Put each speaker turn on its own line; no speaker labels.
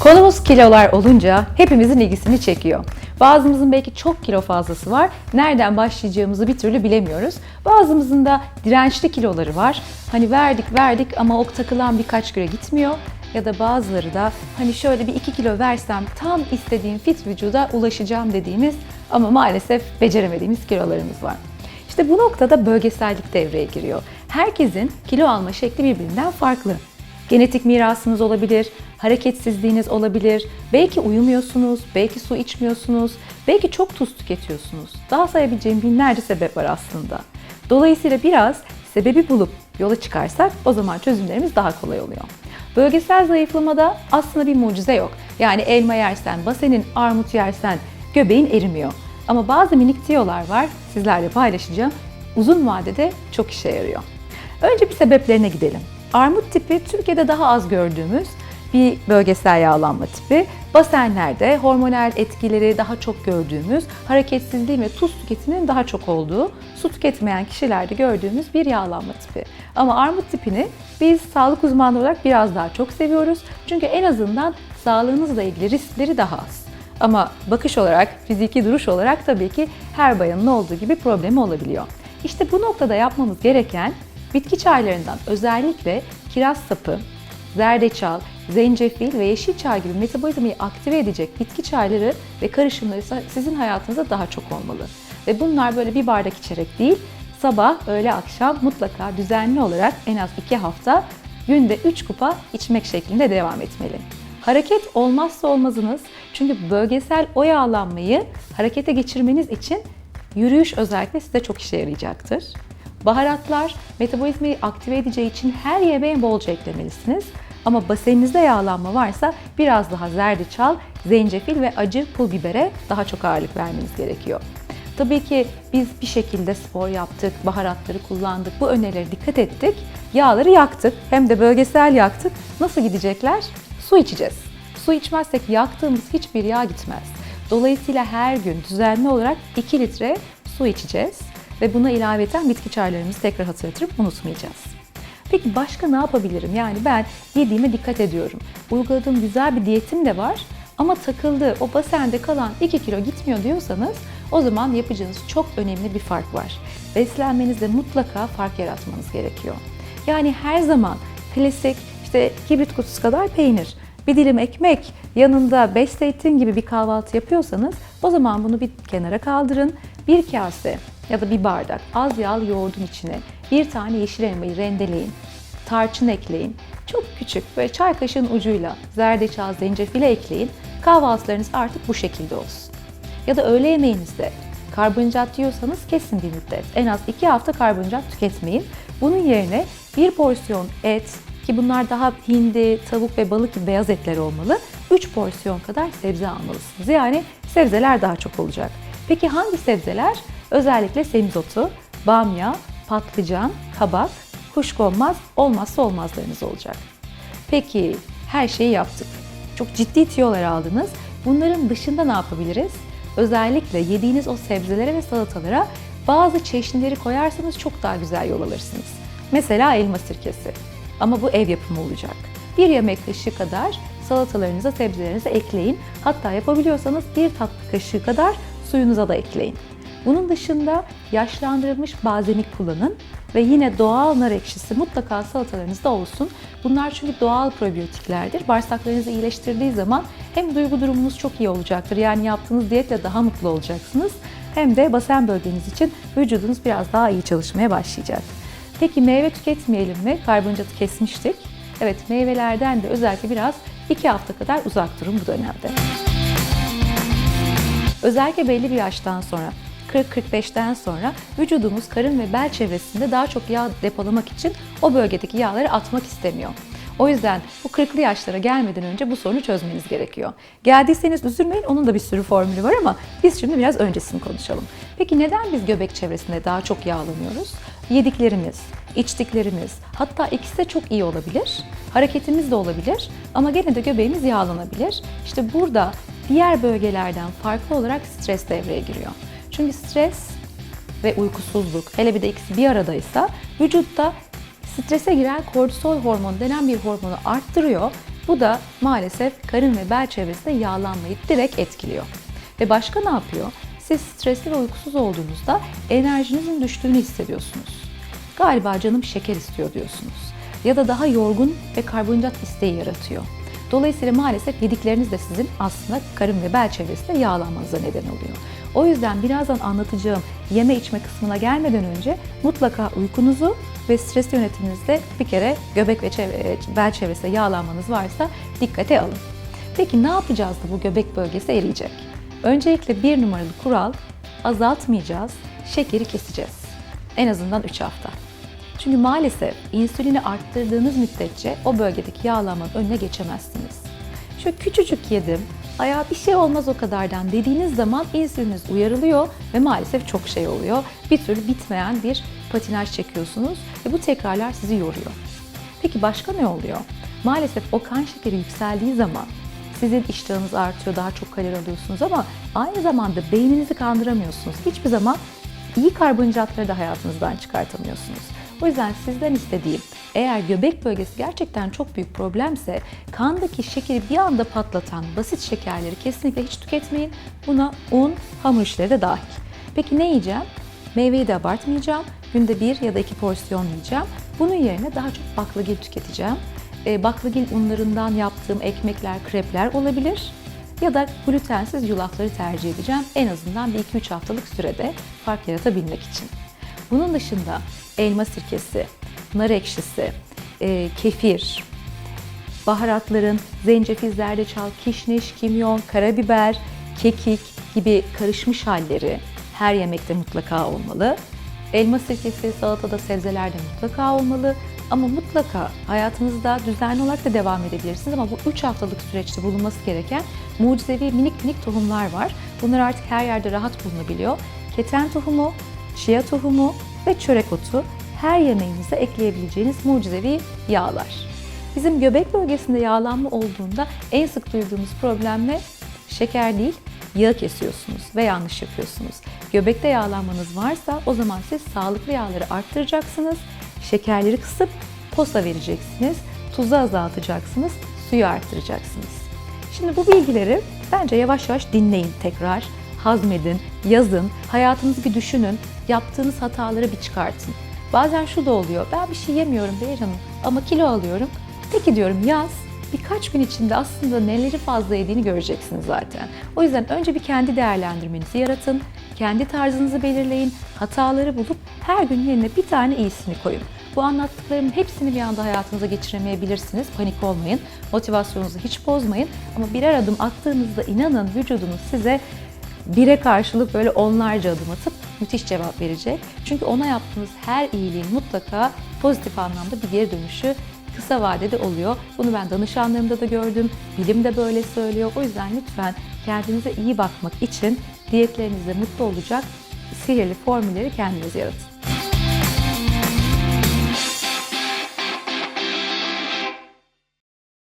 Konumuz kilolar olunca hepimizin ilgisini çekiyor. Bazımızın belki çok kilo fazlası var. Nereden başlayacağımızı bir türlü bilemiyoruz. Bazımızın da dirençli kiloları var. Hani verdik verdik ama ok takılan birkaç kilo gitmiyor. Ya da bazıları da hani şöyle bir 2 kilo versem tam istediğim fit vücuda ulaşacağım dediğimiz ama maalesef beceremediğimiz kilolarımız var. İşte bu noktada bölgesellik devreye giriyor. Herkesin kilo alma şekli birbirinden farklı. Genetik mirasınız olabilir, hareketsizliğiniz olabilir, belki uyumuyorsunuz, belki su içmiyorsunuz, belki çok tuz tüketiyorsunuz. Daha sayabileceğim binlerce sebep var aslında. Dolayısıyla biraz sebebi bulup yola çıkarsak o zaman çözümlerimiz daha kolay oluyor. Bölgesel zayıflamada aslında bir mucize yok. Yani elma yersen, basenin armut yersen göbeğin erimiyor. Ama bazı minik tiyolar var, sizlerle paylaşacağım. Uzun vadede çok işe yarıyor. Önce bir sebeplerine gidelim. Armut tipi Türkiye'de daha az gördüğümüz bir bölgesel yağlanma tipi. Basenlerde hormonal etkileri daha çok gördüğümüz, hareketsizliğin ve tuz tüketiminin daha çok olduğu, su tüketmeyen kişilerde gördüğümüz bir yağlanma tipi. Ama armut tipini biz sağlık uzmanları olarak biraz daha çok seviyoruz. Çünkü en azından sağlığınızla ilgili riskleri daha az. Ama bakış olarak, fiziki duruş olarak tabii ki her bayanın olduğu gibi problemi olabiliyor. İşte bu noktada yapmamız gereken bitki çaylarından özellikle kiraz sapı, zerdeçal, zencefil ve yeşil çay gibi metabolizmayı aktive edecek bitki çayları ve karışımları sizin hayatınızda daha çok olmalı. Ve bunlar böyle bir bardak içerek değil, sabah, öğle, akşam mutlaka düzenli olarak en az 2 hafta günde 3 kupa içmek şeklinde devam etmeli. Hareket olmazsa olmazınız. Çünkü bölgesel o yağlanmayı harekete geçirmeniz için yürüyüş özellikle size çok işe yarayacaktır. Baharatlar metabolizmayı aktive edeceği için her yemeğe bolca eklemelisiniz. Ama baseninizde yağlanma varsa biraz daha zerdeçal, zencefil ve acı pul bibere daha çok ağırlık vermeniz gerekiyor. Tabii ki biz bir şekilde spor yaptık, baharatları kullandık, bu önerilere dikkat ettik. Yağları yaktık, hem de bölgesel yaktık. Nasıl gidecekler? Su içeceğiz. Su içmezsek yaktığımız hiçbir yağ gitmez. Dolayısıyla her gün düzenli olarak 2 litre su içeceğiz ve buna ilaveten bitki çaylarımızı tekrar hatırlatıp unutmayacağız. Peki başka ne yapabilirim? Yani ben yediğime dikkat ediyorum. Uyguladığım güzel bir diyetim de var ama takıldı, o basende kalan 2 kilo gitmiyor diyorsanız o zaman yapacağınız çok önemli bir fark var. Beslenmenizde mutlaka fark yaratmanız gerekiyor. Yani her zaman klasik işte kibrit kutusu kadar peynir, bir dilim ekmek, yanında 5 zeytin gibi bir kahvaltı yapıyorsanız o zaman bunu bir kenara kaldırın. Bir kase ya da bir bardak az yağlı yoğurdun içine bir tane yeşil elmayı rendeleyin. Tarçın ekleyin. Çok küçük böyle çay kaşığın ucuyla zerdeçal, zencefile ekleyin. Kahvaltılarınız artık bu şekilde olsun. Ya da öğle yemeğinizde karbonhidrat yiyorsanız kesin bir müddet. En az 2 hafta karbonhidrat tüketmeyin. Bunun yerine bir porsiyon et ki bunlar daha hindi, tavuk ve balık gibi beyaz etler olmalı. 3 porsiyon kadar sebze almalısınız. Yani sebzeler daha çok olacak. Peki hangi sebzeler? Özellikle semizotu, bamya, patlıcan, kabak, kuşkonmaz olmazsa olmazlarınız olacak. Peki her şeyi yaptık. Çok ciddi tiyolar aldınız. Bunların dışında ne yapabiliriz? Özellikle yediğiniz o sebzelere ve salatalara bazı çeşnileri koyarsanız çok daha güzel yol alırsınız. Mesela elma sirkesi. Ama bu ev yapımı olacak. Bir yemek kaşığı kadar salatalarınıza, sebzelerinize ekleyin. Hatta yapabiliyorsanız bir tatlı kaşığı kadar suyunuza da ekleyin. Bunun dışında yaşlandırılmış balzamik kullanın ve yine doğal nar ekşisi mutlaka salatalarınızda olsun. Bunlar çünkü doğal probiyotiklerdir. Bağırsaklarınızı iyileştirdiği zaman hem duygu durumunuz çok iyi olacaktır. Yani yaptığınız diyetle daha mutlu olacaksınız. Hem de basen bölgeniz için vücudunuz biraz daha iyi çalışmaya başlayacak. Peki meyve tüketmeyelim mi? Karbonhidratı kesmiştik. Evet meyvelerden de özellikle biraz 2 hafta kadar uzak durun bu dönemde. Özellikle belli bir yaştan sonra 40-45'ten sonra vücudumuz karın ve bel çevresinde daha çok yağ depolamak için o bölgedeki yağları atmak istemiyor. O yüzden bu 40'lı yaşlara gelmeden önce bu sorunu çözmeniz gerekiyor. Geldiyseniz üzülmeyin, onun da bir sürü formülü var ama biz şimdi biraz öncesini konuşalım. Peki neden biz göbek çevresinde daha çok yağlanıyoruz? Yediklerimiz, içtiklerimiz, hatta ikisi de çok iyi olabilir. Hareketimiz de olabilir ama gene de göbeğimiz yağlanabilir. İşte burada diğer bölgelerden farklı olarak stres devreye giriyor. Çünkü stres ve uykusuzluk, hele bir de ikisi bir aradaysa vücutta strese giren kortisol hormonu denen bir hormonu arttırıyor Bu da maalesef karın ve bel çevresinde yağlanmayı direkt etkiliyor. Ve başka ne yapıyor? Siz stresli ve uykusuz olduğunuzda enerjinizin düştüğünü hissediyorsunuz. Galiba canım şeker istiyor diyorsunuz. Ya da daha yorgun ve karbonhidrat isteği yaratıyor. Dolayısıyla maalesef yedikleriniz de sizin aslında karın ve bel çevresinde yağlanmanıza neden oluyor. O yüzden birazdan anlatacağım yeme içme kısmına gelmeden önce mutlaka uykunuzu ve stres yönetiminizde bir kere göbek ve çevre, bel çevresinde yağlanmanız varsa dikkate alın. Peki ne yapacağız da bu göbek bölgesi eriyecek? Öncelikle bir numaralı kural azaltmayacağız, şekeri keseceğiz. En azından 3 hafta. Çünkü maalesef insülini arttırdığınız müddetçe o bölgedeki yağlanmanın önüne geçemezsiniz. Şu küçücük yedim, ayağa bir şey olmaz o kadardan dediğiniz zaman insüliniz uyarılıyor ve maalesef çok şey oluyor. Bir türlü bitmeyen bir patinaj çekiyorsunuz ve bu tekrarlar sizi yoruyor. Peki başka ne oluyor? Maalesef o kan şekeri yükseldiği zaman sizin iştahınız artıyor, daha çok kalori alıyorsunuz ama aynı zamanda beyninizi kandıramıyorsunuz. Hiçbir zaman iyi karbonhidratları da hayatınızdan çıkartamıyorsunuz. O yüzden sizden istediğim eğer göbek bölgesi gerçekten çok büyük problemse kandaki şekeri bir anda patlatan basit şekerleri kesinlikle hiç tüketmeyin. Buna un, hamur işleri de dahil. Peki ne yiyeceğim? Meyveyi de abartmayacağım. Günde bir ya da iki porsiyon yiyeceğim. Bunun yerine daha çok baklagil tüketeceğim. E, baklagil unlarından yaptığım ekmekler, krepler olabilir. Ya da glutensiz yulafları tercih edeceğim. En azından bir 2-3 haftalık sürede fark yaratabilmek için. Bunun dışında elma sirkesi, nar ekşisi, e, kefir, baharatların zencefil, zerdeçal, kişniş, kimyon, karabiber, kekik gibi karışmış halleri her yemekte mutlaka olmalı. Elma sirkesi, salatada, sebzelerde mutlaka olmalı. Ama mutlaka hayatınızda düzenli olarak da devam edebilirsiniz ama bu 3 haftalık süreçte bulunması gereken mucizevi minik minik tohumlar var. Bunlar artık her yerde rahat bulunabiliyor. Keten tohumu, chia tohumu ve çörek otu her yemeğinize ekleyebileceğiniz mucizevi yağlar. Bizim göbek bölgesinde yağlanma olduğunda en sık duyduğumuz problem ne? Şeker değil, yağ kesiyorsunuz ve yanlış yapıyorsunuz. Göbekte yağlanmanız varsa o zaman siz sağlıklı yağları arttıracaksınız, şekerleri kısıp posa vereceksiniz, tuzu azaltacaksınız, suyu arttıracaksınız. Şimdi bu bilgileri bence yavaş yavaş dinleyin tekrar, hazmedin, yazın, hayatınızı bir düşünün, yaptığınız hataları bir çıkartın. Bazen şu da oluyor, ben bir şey yemiyorum Beyir Hanım ama kilo alıyorum. Peki diyorum yaz, birkaç gün içinde aslında neleri fazla yediğini göreceksiniz zaten. O yüzden önce bir kendi değerlendirmenizi yaratın, kendi tarzınızı belirleyin, hataları bulup her gün yerine bir tane iyisini koyun. Bu anlattıklarımın hepsini bir anda hayatınıza geçiremeyebilirsiniz. Panik olmayın, motivasyonunuzu hiç bozmayın. Ama birer adım attığınızda inanın vücudunuz size bire karşılık böyle onlarca adım atıp müthiş cevap verecek. Çünkü ona yaptığınız her iyiliğin mutlaka pozitif anlamda bir geri dönüşü kısa vadede oluyor. Bunu ben danışanlarımda da gördüm. Bilim de böyle söylüyor. O yüzden lütfen kendinize iyi bakmak için diyetlerinizde mutlu olacak sihirli formülleri kendiniz yaratın.